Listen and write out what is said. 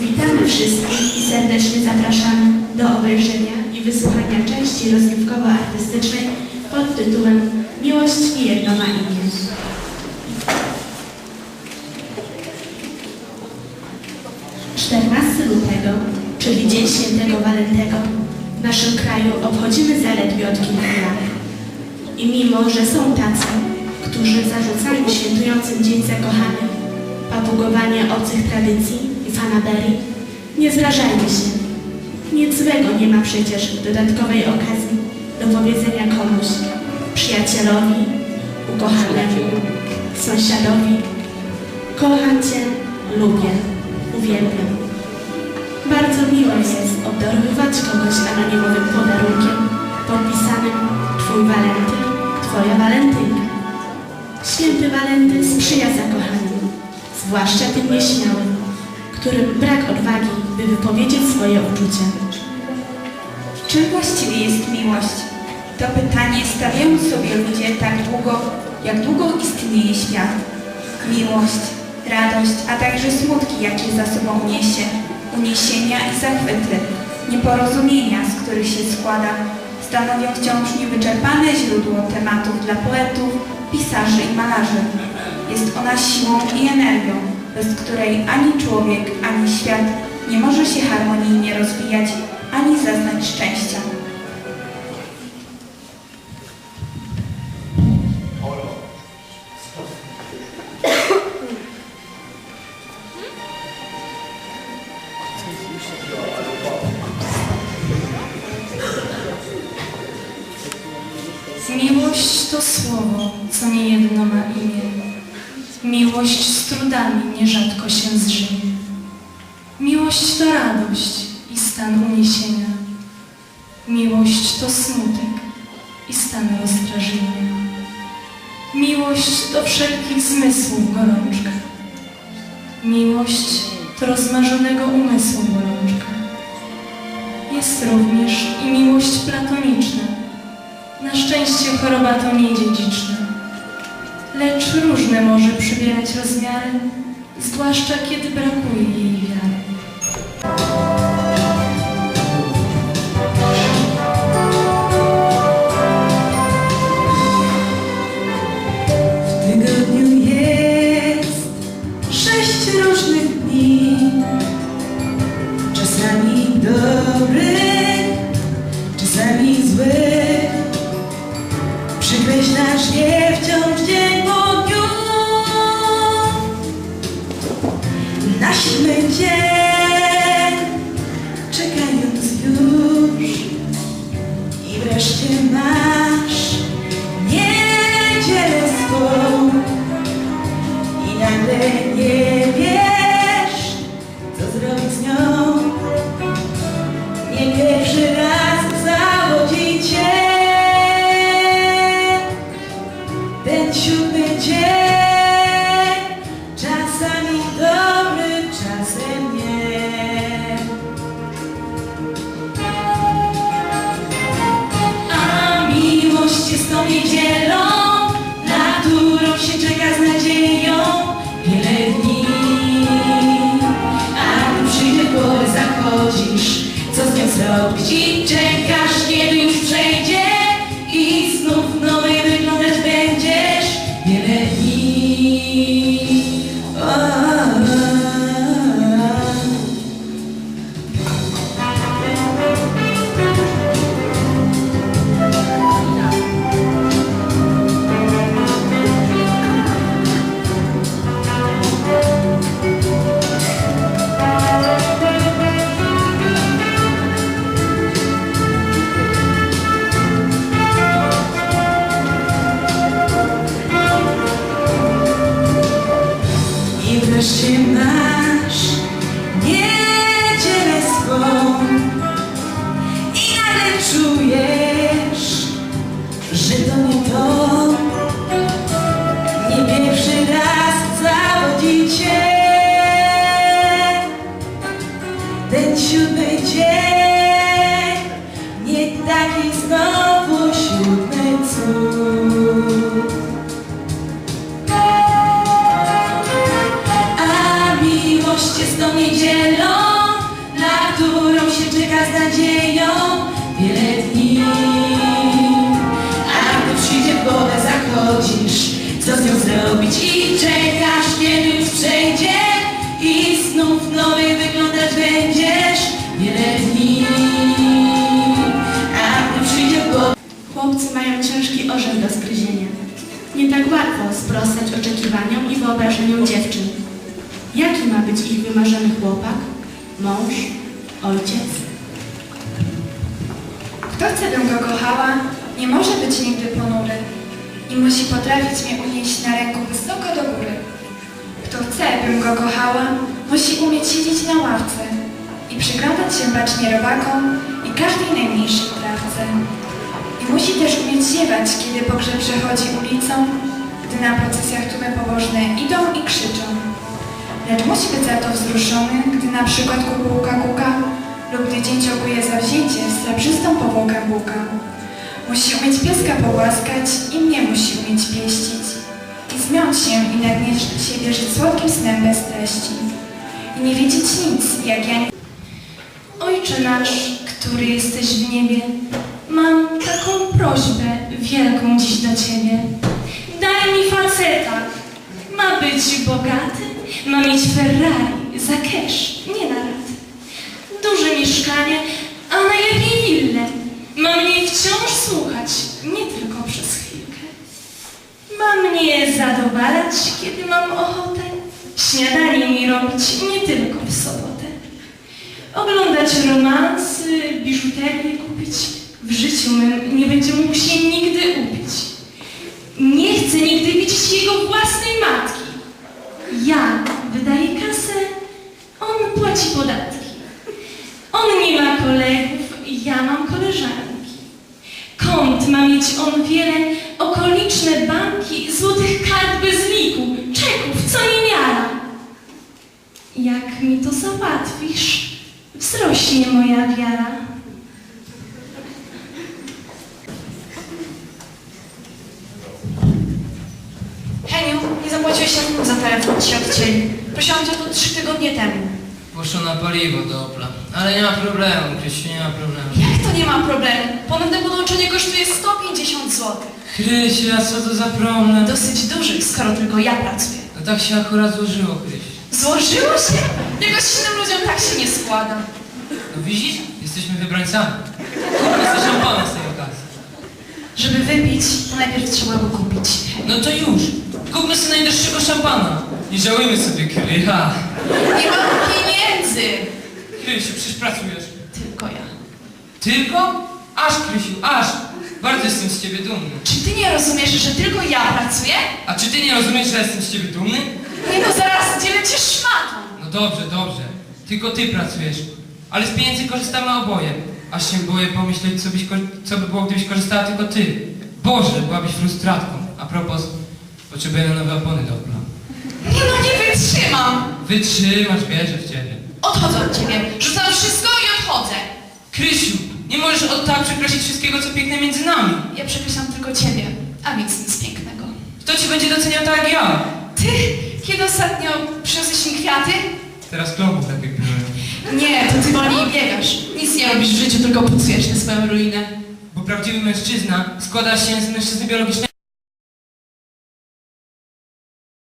Witamy wszystkich i serdecznie zapraszamy do obejrzenia i wysłuchania części rozrywkowo-artystycznej pod tytułem Miłość i jedno ma imię. Lutego, czyli Dzień Świętego Walentego, w naszym kraju obchodzimy zaledwie od kilku lat. I mimo, że są tacy, którzy zarzucają świętującym Dzień Zakochanych papugowanie obcych tradycji i fanaberii, nie zrażajmy się. Nic złego nie ma przecież dodatkowej okazji do powiedzenia komuś, przyjacielowi, ukochanemu, sąsiadowi, kocham Cię, lubię, uwielbiam. Bardzo miło jest obdarowywać kogoś anonimowym podarunkiem podpisanym Twój Walentyn, Twoja Walentynka. Święty Walentyn sprzyja zakochanym, zwłaszcza tym nieśmiałym, którym brak odwagi, by wypowiedzieć swoje uczucia. Czym właściwie jest miłość? To pytanie stawiają sobie ludzie tak długo, jak długo istnieje świat. Miłość, radość, a także smutki, jakie za sobą niesie, uniesienia i zachwyty, nieporozumienia, z których się składa, stanowią wciąż niewyczerpane źródło tematów dla poetów, pisarzy i malarzy. Jest ona siłą i energią, bez której ani człowiek, ani świat nie może się harmonijnie rozwijać, ani zaznać szczęścia. Miłość to słowo, co niejedno ma imię. Miłość z trudami nierzadko się zżyje. Miłość to radość i stan uniesienia. Miłość to smutek i stan rozdrażnienia. Miłość to wszelkich zmysłów gorączka. Miłość to rozmarzonego umysłu bolączka. Jest również i miłość platoniczna. Na szczęście choroba to nie dziedziczna, lecz różne może przybierać rozmiary, zwłaszcza kiedy brakuje jej wiary. W tygodniu jest sześć różnych dni, czasami dobrych, czasami złych. Przykreślasz je Siódmy dzień, czekając już i wreszcie masz niedzielę swą i nagle nie wiesz, co zrobić z nią. Nie pierwszy niedzielą, Existe się z tą niedzielą, na którą się czeka z nadzieją wiele dni. A gdy przyjdzie woda, zachodzisz, co z nią zrobić i czekasz, kiedy już przejdzie i znów nowy wyglądać będziesz wiele dni. A gdy przyjdzie woda... Chłopcy mają ciężki orzech do zgryzienia. Nie tak łatwo sprostać oczekiwaniom i wyobrażeniom dziewczyn. Jaki ma być ich wymarzony chłopak? Mąż? Ojciec? Kto chce, bym go kochała, nie może być nigdy ponury i musi potrafić mnie unieść na ręku wysoko do góry. Kto chce, bym go kochała, musi umieć siedzieć na ławce i przyglądać się bacznie robakom i każdej najmniejszej trawce. I musi też umieć ziewać, kiedy pogrzeb przechodzi ulicą, gdy na procesjach tłumy pobożne idą i krzyczą. Lecz musi być za to wzruszony, gdy na przykład kukułka kuka lub gdy dzień ciąguje zawzięcie srebrzystą powłokę buka. Musi umieć pieska pogłaskać i mnie musi umieć pieścić. I zmiąć się i nagnieść siebie żyć słodkim snem bez treści. I nie wiedzieć nic, jak ja nie... Ojcze nasz, który jesteś w niebie, mam taką prośbę wielką dziś do Ciebie. Daj mi faceta. Ma być bogaty, ma mieć Ferrari za cash, nie na raty. Duże mieszkanie, a najlepiej willę. Ma mnie wciąż słuchać, nie tylko przez chwilkę. Ma mnie zadowalać, kiedy mam ochotę. Śniadanie mi robić nie tylko w sobotę. Oglądać romansy, biżuterię kupić. W życiu mym nie będzie mógł się nigdy upić. Nie chcę nigdy widzieć jego własnej matki. Ja wydaję kasę, on płaci podatki. On nie ma kolegów, ja mam koleżanki. Kont ma mieć on wiele, okoliczne banki, złotych kart bez liku, czeków, co niemiara. Jak mi to załatwisz, wzrośnie moja wiara. Poszło na paliwo do Opla. Ale nie ma problemu, Krysiu, nie ma problemu. Jak to nie ma problemu? Ponowne podłączenie kosztuje 150 zł. Krysiu, a co to za problem? Dosyć duży, skoro tylko ja pracuję. No tak się akurat złożyło, Krysiu. Złożyło się? Jakoś innym ludziom tak się nie składa. No widzisz? Jesteśmy wybrańcami. Kupmy sobie szampana z tej okazji. Żeby wypić, to najpierw trzeba go kupić. No to już. Kupmy sobie najdroższego szampana. Nie żałujmy sobie, mam pieniędzy! Krysiu, przecież pracujesz. Tylko ja. Tylko? Aż, Krysiu, aż. Bardzo jestem z ciebie dumny. Czy ty nie rozumiesz, że tylko ja pracuję? A czy ty nie rozumiesz, że jestem z ciebie dumny? Nie no, zaraz dzielę cię szmatą. No dobrze, dobrze. Tylko ty pracujesz. Ale z pieniędzy korzystamy oboje. Aż się boję pomyśleć, co, byś, co by było, gdybyś korzystała tylko ty. Boże, byłabyś frustratką. A propos, potrzebuję na nowe opony do Opla. Nie no, nie wytrzymam. Wytrzymasz, wierzę w ciebie. Odchodzę od ciebie. Rzucam wszystko i odchodzę. Krysiu, nie możesz od tak przekreślić wszystkiego, co piękne między nami. Ja przekreślam tylko ciebie, a nic nic pięknego. Kto cię będzie doceniał tak jak ja? Ty, kiedy ostatnio przyniosłeś mi kwiaty? Teraz klubów lepiej pilnuję. Nie, to ty wolniej biegasz. Nic nie robisz w życiu, tylko pucujesz na swoją ruinę. Bo prawdziwy mężczyzna składa się z mężczyzny biologicznego.